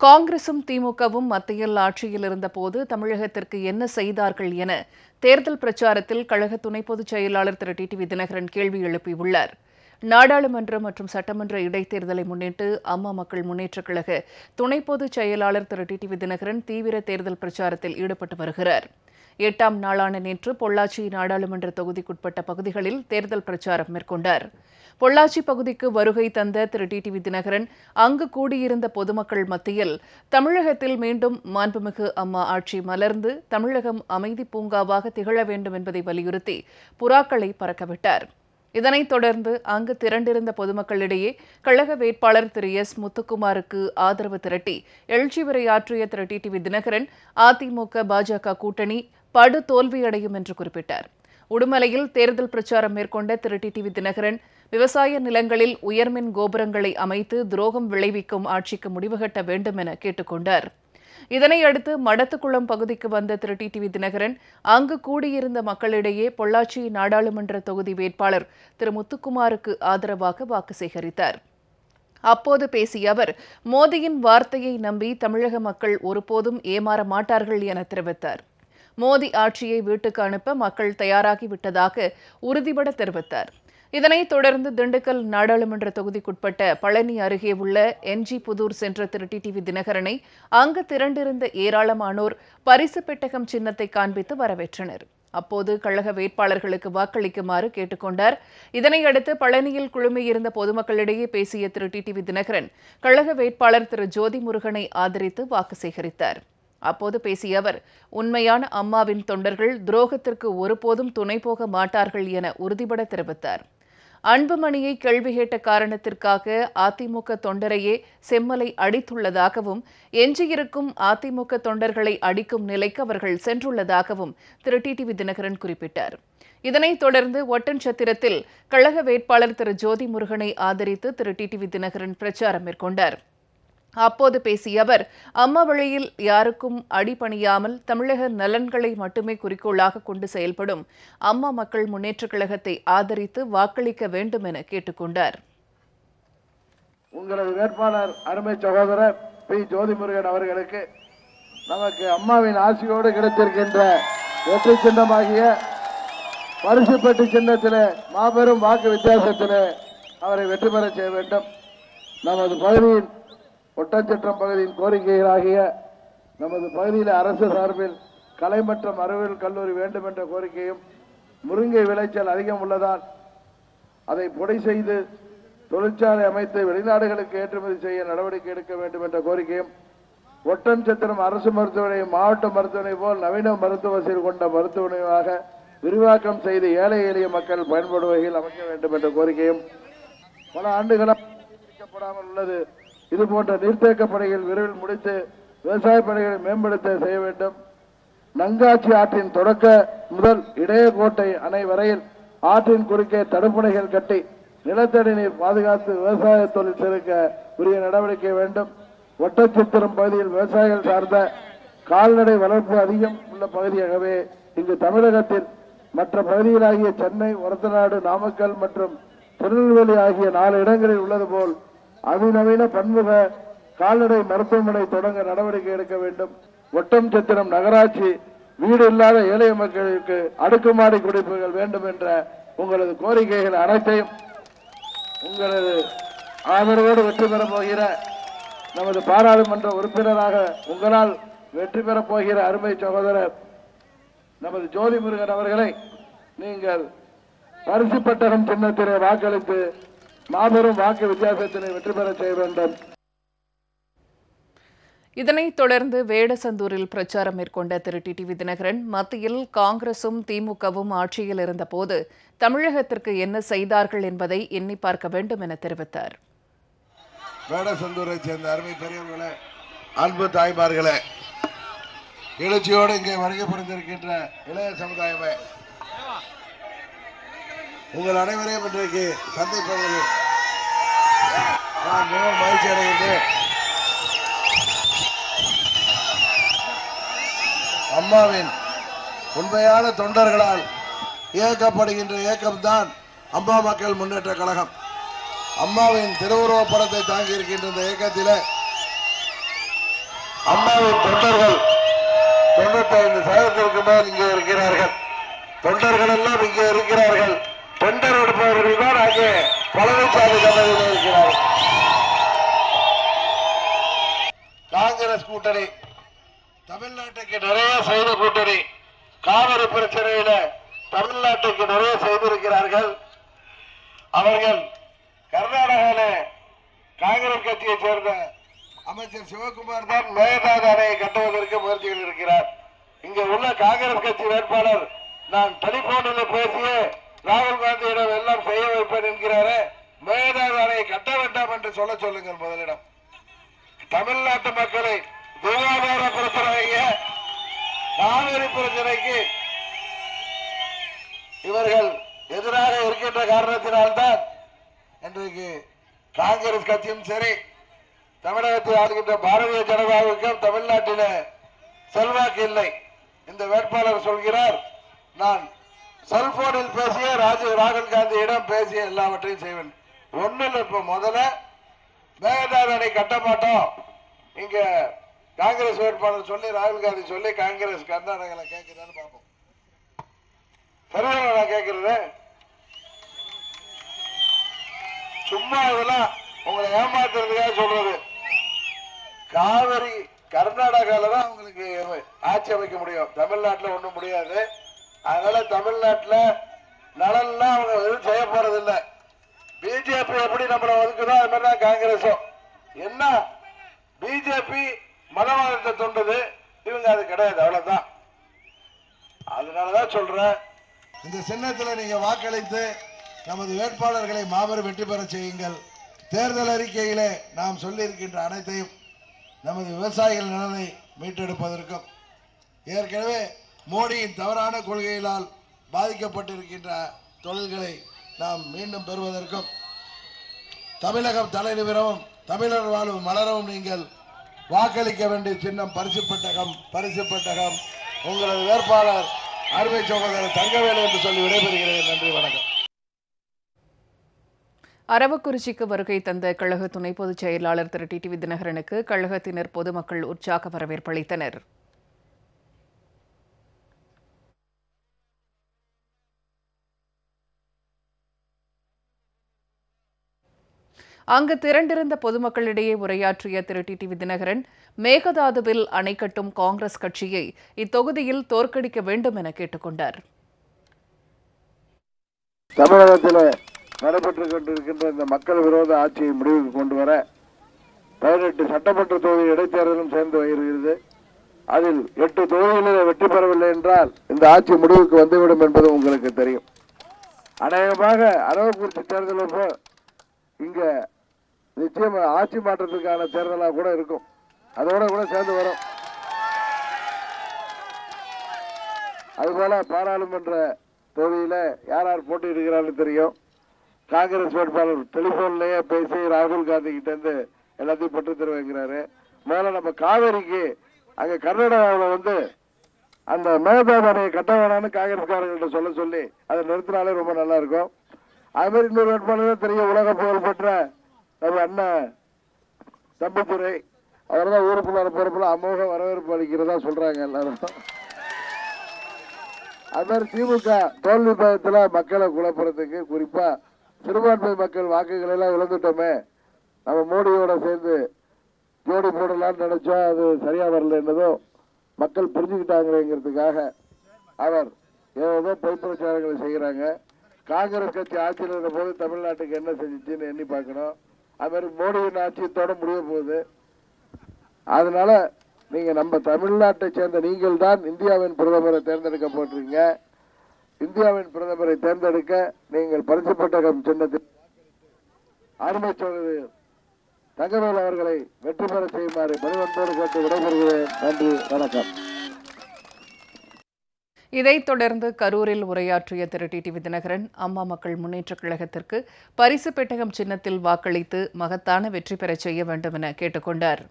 காங்கிரசும் திமுகவும் மத்தியில் ஆட்சியில் இருந்தபோது தமிழகத்திற்கு என்ன செய்தார்கள் என தேர்தல் பிரச்சாரத்தில் கழக துணை பொதுச் செயலாளர் திரு. டிடிவி தினகரன் கேள்வி எழுப்பியுள்ளார். நாடாளுமன்ற மற்றும் சட்டமன்ற இடைத்தேர்தலை முன்னிட்டு அம்மா மக்கள் முன்னேற்றக் கழக துணை பொதுச் செயலாளர் திரு. வி தினகரன் தீவிர தேர்தல் பிரச்சாரத்தில் ஈடுபட்டு வருகிறார். எட்டாம் நாளான நேற்று பொள்ளாச்சி நாடாளுமன்ற தொகுதிக்குட்பட்ட பகுதிகளில் தேர்தல் பிரச்சாரம் மேற்கொண்டார். பொள்ளாச்சி பகுதிக்கு வருகை தந்த திரு. டிடிவி தினகரன் அங்கு கூடியிருந்த பொதுமக்கள் மத்தியில் தமிழகத்தில் மீண்டும் மாண்புமிகு அம்மா ஆட்சி மலர்ந்து தமிழகம் அமைதி பூங்காவாக திகழ வேண்டும் என்பதை வலியுறுத்தி புறாக்களை பறக்கவிட்டார். இதனைத் தொடர்ந்து அங்கு திரண்டிருந்த பொதுமக்களிடையே கழக வேட்பாளர் திரு. எஸ். முத்துக்குமாருக்கு ஆதரவு திரட்டி எழுச்சி உரையாற்றிய திரு. டிடிவி தினகரன் அதிமுக பாஜக கூட்டணி படு தோல்வியடையும் என்று குறிப்பிட்டார். உடுமலையில் தேர்தல் பிரச்சாரம் மேற்கொண்ட திரு. டிடிவி தினகரன் விவசாய நிலங்களில் உயர்மின் கோபுரங்களை அமைத்து துரோகம் விளைவிக்கும் ஆட்சிக்கு முடிவுகட்ட வேண்டும் என கேட்டுக்கொண்டார். இதனையடுத்து மடத்துக்குளம் பகுதிக்கு வந்த திரு. டிடிவி தினகரன் அங்கு கூடியிருந்த மக்களிடையே பொள்ளாச்சி நாடாளுமன்ற தொகுதி வேட்பாளர் திரு. முத்துக்குமாருக்கு ஆதரவாக வாக்கு சேகரித்தார். அப்போது பேசிய அவர் மோடியின் வார்த்தையை நம்பி தமிழக மக்கள் ஒருபோதும் ஏமாற மாட்டார்கள் என தெரிவித்தார். மோடி ஆட்சியை வீட்டுக்கு அனுப்ப மக்கள் தயாராகிவிட்டதாக உறுதிபட தெரிவித்தார். இதனைத் தொடர்ந்து திண்டுக்கல் நாடாளுமன்ற தொகுதிக்குட்பட்ட பழனி அருகே உள்ள என்ஜி புதூர் சென்ற திரு டிடிவி தினகரனை அங்கு திரண்டிருந்த ஏராளமானோர் பரிசு பெட்டகம் சின்னத்தை காண்பித்து வரவேற்றனர். அப்போது கழக வேட்பாளர்களுக்கு வாக்களிக்குமாறு கேட்டுக்கொண்டார். இதனையடுத்து பழனியில் குழுமியிருந்த பொதுமக்களிடையே பேசிய திரு டிடிவி தினகரன் கழக வேட்பாளர் திரு ஜோதி முருகனை ஆதரித்து வாக்கு சேகரித்தார். அப்போது பேசிய அவர் உண்மையான அம்மாவின் தொண்டர்கள் துரோகத்திற்கு ஒருபோதும் துணை போக மாட்டார்கள் என உறுதிபட தெரிவித்தார். அன்புமணியை கேள்வி கேட்ட காரணத்திற்காக அதிமுக தொண்டரையே செம்மலை அடித்துள்ளதாகவும் எஞ்சியிருக்கும் அதிமுக தொண்டர்களை அடிக்கும் நிலைக்கு அவர்கள் சென்றுள்ளதாகவும் திரு டிடிவி தினகரன் குறிப்பிட்டார். இதனைத் தொடர்ந்து ஒட்டன்சத்திரத்தில் கழக வேட்பாளர் திரு ஜோதி முருகனை ஆதரித்து திரு டிடிவி தினகரன் பிரச்சாரம் மேற்கொண்டார். அப்போது பேசிய அவர் அம்மா வழியில் யாருக்கும் அடிபணியாமல் தமிழக நலன்களை மட்டுமே குறிக்கோளாக கொண்டு செயல்படும் அம்மா மக்கள் முன்னேற்றக் கழகத்தை ஆதரித்து வாக்களிக்க வேண்டும் என கேட்டுக்கொண்டார் உங்களது வேட்பாளர் அருமை சகோதரர் பி. ஜோதிமுருகன் அவர்களுக்கு நமக்கு அம்மாவின் ஆசியோடு கிடைத்திருக்கின்ற வெற்றி சின்னமாகிய பரிசுப்பட்டு சின்னத்தில் மாபெரும் வாக்கு வித்தியாசத்தில் அவரை வெற்றி பெற செய்ய வேண்டும். நமது பகுதியின் ஒட்டஞ்சத்திரம் பகுதியின் கோரிக்கைகளாகிய நமது பகுதியில் அரசு சார்பில் கலை மற்றும் அறிவியல் கல்லூரி வேண்டும் என்ற கோரிக்கையும் முருங்கை விளைச்சல் அதிகம் உள்ளதால் அதை பொடை செய்து தொழிற்சாலை அமைத்து வெளிநாடுகளுக்கு ஏற்றுமதி செய்ய நடவடிக்கை எடுக்க வேண்டும் என்ற கோரிக்கையும் ஒட்டன் சத்திரம் அரசு மருத்துவமனை மாவட்ட மருத்துவமனை போல் நவீன மருத்துவ வசதி கொண்ட மருத்துவமனையாக விரிவாக்கம் செய்து ஏழை எளிய மக்கள் பயன்படும் வகையில் அமைக்க வேண்டும் என்ற கோரிக்கையும் பல ஆண்டுகளாக உள்ளது. இது போன்ற நீர்த்தேக்க பணிகள் விரைவில் முடித்து விவசாய பணிகளை மேம்படுத்த செய்ய வேண்டும். நங்காச்சி ஆற்றின் தொடக்க முதல் இடையகோட்டை அணை வரையில் ஆற்றின் குறுக்கே தடுப்பணைகள் கட்டி நிலத்தடி நீர் பாதுகாத்து விவசாய தொழில் செலுக்க உரிய நடவடிக்கை வேண்டும். ஒட்டச்சித்திரம் பகுதியில் விவசாயிகள் சார்ந்த கால்நடை வளர்ப்பு அதிகம் உள்ள பகுதியாகவே இங்கு தமிழகத்தில் மற்ற பகுதிகளாகிய சென்னை ஒரத்தநாடு நாமக்கல் மற்றும் திருநெல்வேலி ஆகிய நாலு இடங்களில் உள்ளது போல் அதிநவீன பன்முக கால்நடை மருத்துவமனை தொடங்க நடவடிக்கை எடுக்க வேண்டும். ஒட்டம் சத்திரம் நகராட்சி வீடு இல்லாத ஏழை மக்களுக்கு அடுக்குமாடி குடிப்புகள் வேண்டும் என்ற உங்களது கோரிக்கைகள் அனைத்தையும் உங்களது ஆதரவோடு வெற்றி பெறப் போகிற நமது பாராளுமன்ற உறுப்பினராக உங்களால் வெற்றி பெறப் போகிற அருமை சகோதரர் நமது ஜோதி முருகன் அவர்களை நீங்கள் பரிசு பட்டகம் சின்னத்திலே வாக்களித்து மாபெரும் வாக்கு வித்தியாசத்தினை வெற்றி பெற செய்ய வேண்டும். இதனைத் தொடர்ந்து வேடசந்தூரில் பிரச்சாரம் மேற்கொண்ட திரு. டிடிவி தினகரன் மத்தியில் காங்கிரசும் திமுகவும் ஆட்சியில் இருந்தபோது தமிழகத்திற்கு என்ன செய்தார்கள் என்பதை எண்ணி பார்க்க வேண்டும் என தெரிவித்தார். வேடசந்தூரை சேர்ந்த அருமை பெரியவர்களே அன்பு தாய்மார்களே எழுச்சியோடு இங்கே வருகை புரிந்திருக்கின்ற இளைய சமுதாயமே உங்கள் அனைவரையும் இன்றைக்கு சந்திப்பதில் நான் மிகவும் மகிழ்ச்சி அடைகின்றேன் அம்மாவின் உண்மையான தொண்டர்களால் இயக்கப்படுகின்ற இயக்கம்தான் அம்மா மக்கள் முன்னேற்ற கழகம். அம்மாவின் திருவுருவப் படத்தை தாங்கி இருக்கின்ற இந்த இயக்கத்தில் அம்மாவின் தொண்டர்கள் தொண்ணூத்தி ஐந்து சதவீதத்திற்கு மேல் இங்கே இருக்கிறார்கள். தொண்டர்கள் எல்லாம் இங்கே இருக்கிறார்கள். தொண்டர் எடுப்பவர்கள் தான் அங்கே பழனிசாமி தலைமையில் இருக்கிறார்கள். காங்கிரஸ் கூட்டணி. தமிழ்நாட்டுக்கு நிறைய செய்த கூட்டணி. காவிரி பிரச்சனையில தமிழ்நாட்டுக்கு நிறைய செய்திருக்கிறார்கள். அவர்கள் கர்நாடகாவில காங்கிரஸ் கட்சியை சேர்ந்த அமைச்சர் சிவகுமார் தான் மேகதாது அணையை கட்டுவதற்கு முயற்சிகள் இருக்கிறார். இங்க உள்ள காங்கிரஸ் கட்சி வேட்பாளர் நான் டெலிபோனில் பேசிய ராகுல் காந்தியிடம் எல்லாம் செய்ய வைப்பேன் என்கிறாரே. மேகதாது அணையை கட்ட வேண்டாம் என்று சொல்ல சொல்லுங்கள் முதலிடம். தமிழ்நாட்டு மக்களை விவாதார கொடுக்கிறாங்க காவிரி பிரச்சனைக்கு இவர்கள் எதிராக இருக்கின்ற காரணத்தினால்தான் இன்றைக்கு காங்கிரஸ் கட்சியும் சரி தமிழகத்தில் ஆளுகின்ற பாரதிய ஜனதாவுக்கும் தமிழ்நாட்டில செல்வாக்கு இல்லை இந்த வேட்பாளர் சொல்கிறார். நான் செல்போனில் பேசிய ராஜீவ் ராகுல் காந்தியிடம் பேசிய எல்லாவற்றையும் செய்வேன். ஒண்ணும் இப்ப முதல்ல மேகதாது அணை கட்ட மாட்டோம். இங்க காங்கிரஸ் வேட்பாளர் சொல்லி ராகுல் காந்தி சொல்லி காங்கிரஸ் கர்நாடகால கேட்கிறான்னு பார்ப்போம் சரியான நான் கேட்கறது சும்மா இதெல்லாம் உங்களை ஏமாத்துறதுக்காக சொல்றது. காவிரி கர்நாடகால தான் உங்களுக்கு ஆட்சி அமைக்க முடியும். தமிழ்நாட்டில் ஒன்றும் முடியாது. அதனால தமிழ்நாட்டில் நலன்லாம் அவங்க எதுவும் செய்ய போறதில்லை. பிஜேபி எப்படி நம்மளை ஒதுக்குதோ அது மாதிரி தான் காங்கிரஸும். என்ன? பிஜேபி மதவாதத்தை தொண்டது. இவங்க அது கிடையாது அவ்வளவுதான். அதனாலதான் சொல்றேன். இந்த சின்னத்தில் நீங்க வாக்களித்து நமது வேட்பாளர்களை மாபெரும் வெற்றி பெற செய்யுங்கள். தேர்தல் அறிக்கையிலே நாம் சொல்லியிருக்கின்ற அனைத்தையும் நமது விவசாயிகள் நலனை மீட்டெடுப்பதற்கும் ஏற்கனவே மோடியின் தவறான கொள்கைகளால் பாதிக்கப்பட்டிருக்கின்ற தொழில்களை நாம் மீண்டும் பெறுவதற்கும் தமிழகம் தலைநிமிரவும் தமிழர் வாழும் மலரவும் நீங்கள் வாக்களிக்க வேண்டிய சின்னம் பரிசு பட்டகம் பரிசு பட்டகம். உங்களது வேட்பாளர் அருமை சகோதரர் தங்கவேலு என்று சொல்லி விடைபெறுகிறேன். நன்றி வணக்கம். அரவக்குறிச்சிக்கு வருகை தந்த கழக துணை பொதுச் செயலாளர் திரு. டிடிவி தினகரனுக்கு கழகத்தினர் பொதுமக்கள் உற்சாக வரவேற்பளித்தனர் அங்கு திரண்டிருந்த பொதுமக்களிடையே உரையாற்றிய திரு. டி. தினகரன் மேகதாதுவில் அணை கட்டும் காங்கிரஸ் கட்சியை இத்தொகுதியில் தோற்கடிக்க வேண்டும் என கேட்டுக்கொண்டார் தமிழகத்தில் நடைபெற்றுக் கொண்டிருக்கின்ற இந்த மக்கள் விரோத ஆட்சியை முடிவுக்கு கொண்டு வர பதினெட்டு சட்டமன்ற தொகுதி இடைத்தேர்தலும் சேர்ந்து வருகிறது. அதில் எட்டு தொகுதிகளில் வெற்றி பெறவில்லை என்றால் இந்த ஆட்சி முடிவுக்கு வந்துவிடும் என்பது உங்களுக்கு தெரியும். அநேகமாக அரவக்குறிச்சி தேர்தல் இங்கே இங்க நிச்சயம் ஆட்சி மாற்றத்துக்கான தேர்தலாக கூட இருக்கும். அதோட கூட சேர்ந்து வரும். அதுபோல பாராளுமன்ற தொகுதியில் யார் யார் போட்டியிடுகிறார்கள் தெரியும். காங்கிரஸ் வேட்பாளர் டெலிஃபோன்லேயே பேசி ராகுல் காந்தி கிட்டேருந்து எல்லாத்தையும் பெற்று தருவேங்கிறாரு. முதல்ல நம்ம காவேரிக்கு அங்கே கர்நாடகாவில் வந்து அந்த மேகதாது கட்ட வேணாம்னு காங்கிரஸ்காரர்கள்ட்ட சொல்ல சொல்லி அதை நிறுத்தினாலே ரொம்ப நல்லா இருக்கும். அதுமாதிரி இன்னொரு வேட்பாளர் தெரியும் உலக புகழ் பெற்ற நம்ம அண்ணன் தம்பித்துறை அவர் தான் ஊருக்குள்ளார போறப்பல அமோக வரவேற்பு அளிக்கிறதா சொல்கிறாங்க எல்லாரும். அது மாதிரி திமுக தோல்வி பயத்தில் மக்களை குழப்புறதுக்கு குறிப்பாக சிறுபான்மை மக்கள் வாக்குகளை எல்லாம் இழந்துட்டோமே. நம்ம மோடியோட சேர்ந்து ஜோடி போடலாம்னு நினச்சோம் அது சரியா வரல என்னதோ மக்கள் புரிஞ்சுக்கிட்டாங்கிறதுக்காக அவர் ஏதோ பொய் பிரச்சாரங்களை செய்கிறாங்க காங்கிரஸ் கட்சி ஆட்சியில் இருந்த போது தமிழ்நாட்டுக்கு என்ன செஞ்சிச்சுன்னு எண்ணி பார்க்கணும். அது மாதிரி மோடியின் ஆட்சியத்தோட முடிய போகுது. அதனால நீங்கள் நம்ம தமிழ்நாட்டை சேர்ந்த நீங்கள் தான் இந்தியாவின் பிரதமரை தேர்ந்தெடுக்கப்பட்டிருக்கீங்க. இந்தியாவின் பிரதமரை தேர்ந்தெடுக்க நீங்கள் பரிசு பட்டகம் சின்னத்தில் அருமை சோதரி தங்கவேல் அவர்களை வெற்றி பெற செய்யுமாறு பணிவன்போடு கேட்டு விடைபெறுகிறேன். நன்றி வணக்கம். இதைத் தொடர்ந்து கரூரில் உரையாற்றிய திரு. டிடிவி தினகரன் அம்மா மக்கள் முன்னேற்றக் கழகத்திற்கு பரிசு பெட்டகம் சின்னத்தில் வாக்களித்து மகத்தான வெற்றி பெறச் செய்ய வேண்டும் என கேட்டுக்கொண்டார்